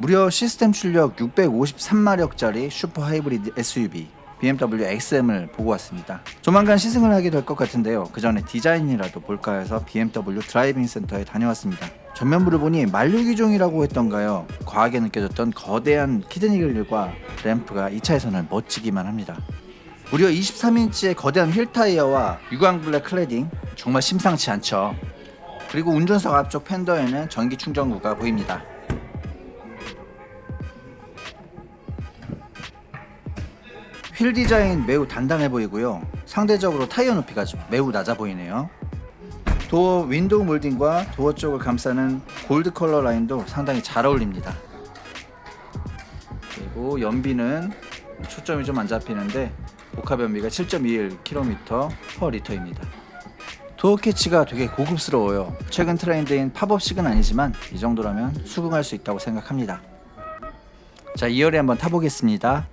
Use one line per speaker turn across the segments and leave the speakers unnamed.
무려 시스템 출력 653마력짜리 슈퍼 하이브리드 SUV BMW XM을 보고 왔습니다. 조만간 시승을 하게 될 것 같은데요. 그 전에 디자인이라도 볼까 해서 BMW 드라이빙 센터에 다녀왔습니다. 전면부를 보니 만류기종이라고 했던가요. 과하게 느껴졌던 거대한 키드니 그릴과 램프가 이 차에서는 멋지기만 합니다. 무려 23인치의 거대한 휠 타이어와 유광 블랙 클래딩 정말 심상치 않죠. 그리고 운전석 앞쪽 팬더에는 전기 충전구가 보입니다. 휠 디자인 매우 단단해 보이고요. 상대적으로 타이어 높이가 좀 매우 낮아 보이네요. 도어 윈도우 몰딩과 도어 쪽을 감싸는 골드 컬러 라인도 상당히 잘 어울립니다. 그리고 연비는 초점이 좀 안 잡히는데 복합 연비가 7.21km per 리터입니다. 도어 캐치가 되게 고급스러워요. 최근 트렌드인 팝업식은 아니지만 이 정도라면 수긍할 수 있다고 생각합니다. 자, 2열에 한번 타보겠습니다.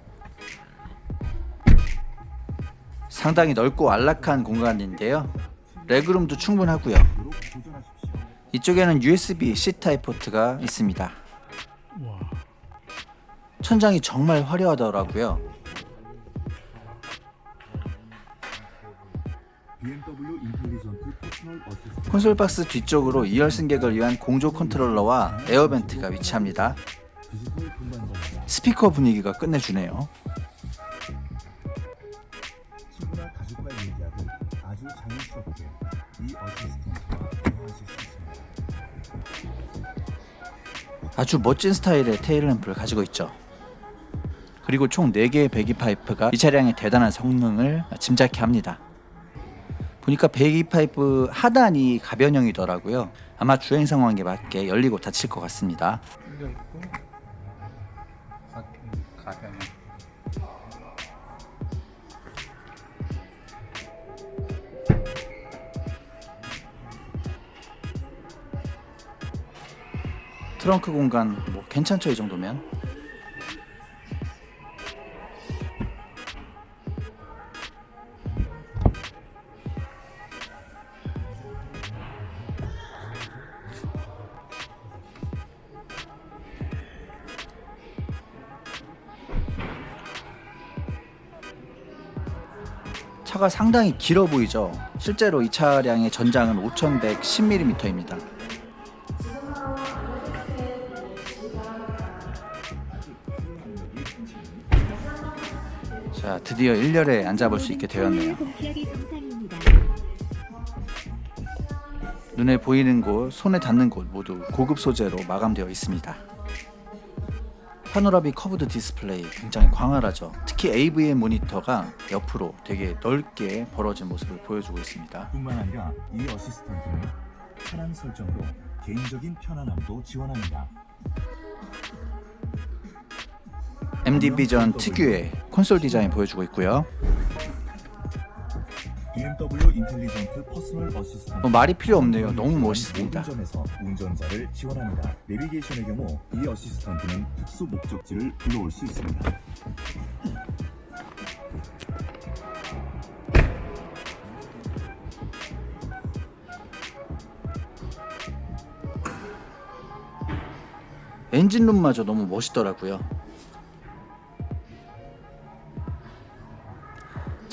상당히 넓고 안락한 공간인데요. 레그룸도 충분하고요. 이쪽에는 USB C 타입 포트가 있습니다. 천장이 정말 화려하더라고요. 콘솔 박스 뒤쪽으로 2열 승객을 위한 공조 컨트롤러와 에어벤트가 위치합니다. 스피커 분위기가 끝내주네요.
가족과 얘기하듯 아주 자연스럽게 이 어시스턴트와 대화하실 수 있습니다.
아주 멋진 스타일의 테일 램프를 가지고 있죠. 그리고 총 4개의 배기 파이프가 이 차량의 대단한 성능을 짐작케 합니다. 보니까 배기 파이프 하단이 가변형이더라고요. 아마 주행 상황에 맞게 열리고 닫힐 것 같습니다.
뚫려 있고 가변
트렁크 공간 뭐 괜찮죠 이 정도면? 차가 상당히 길어 보이죠. 실제로 이 차량의 전장은 5110mm입니다. 자, 드디어 1열에 앉아볼 수 있게 되었네요. 눈에 보이는 곳, 손에 닿는 곳 모두 고급 소재로 마감되어 있습니다. 파노라믹 커브드 디스플레이 굉장히 광활하죠. 특히 AVM 모니터가 옆으로 되게 넓게 벌어진 모습을 보여주고 있습니다.
뿐만 아니라 이 어시스턴트는 차량 설정으로 개인적인 편안함도 지원합니다.
MD 비전 특유의 콘솔 디자인 보여주고 있고요.
BMW 인텔리전트 퍼스널 어시스턴트
뭐 말이 필요 없네요. 너무 멋있습니다.
점에서 운전자를 지원합니다. 내비게이션의 경우 이 어시스턴트는 특수 목적지를 불러올 수 있습니다.
엔진룸마저 너무 멋있더라고요.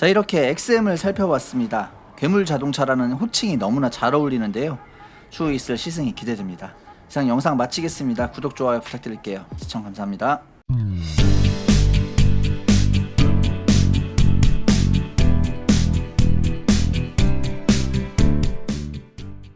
자 이렇게 XM을 살펴봤습니다. 괴물 자동차라는 호칭이 너무나 잘 어울리는데요. 추후 있을 시승이 기대됩니다. 이상 영상 마치겠습니다. 구독, 좋아요 부탁드릴게요. 시청 감사합니다.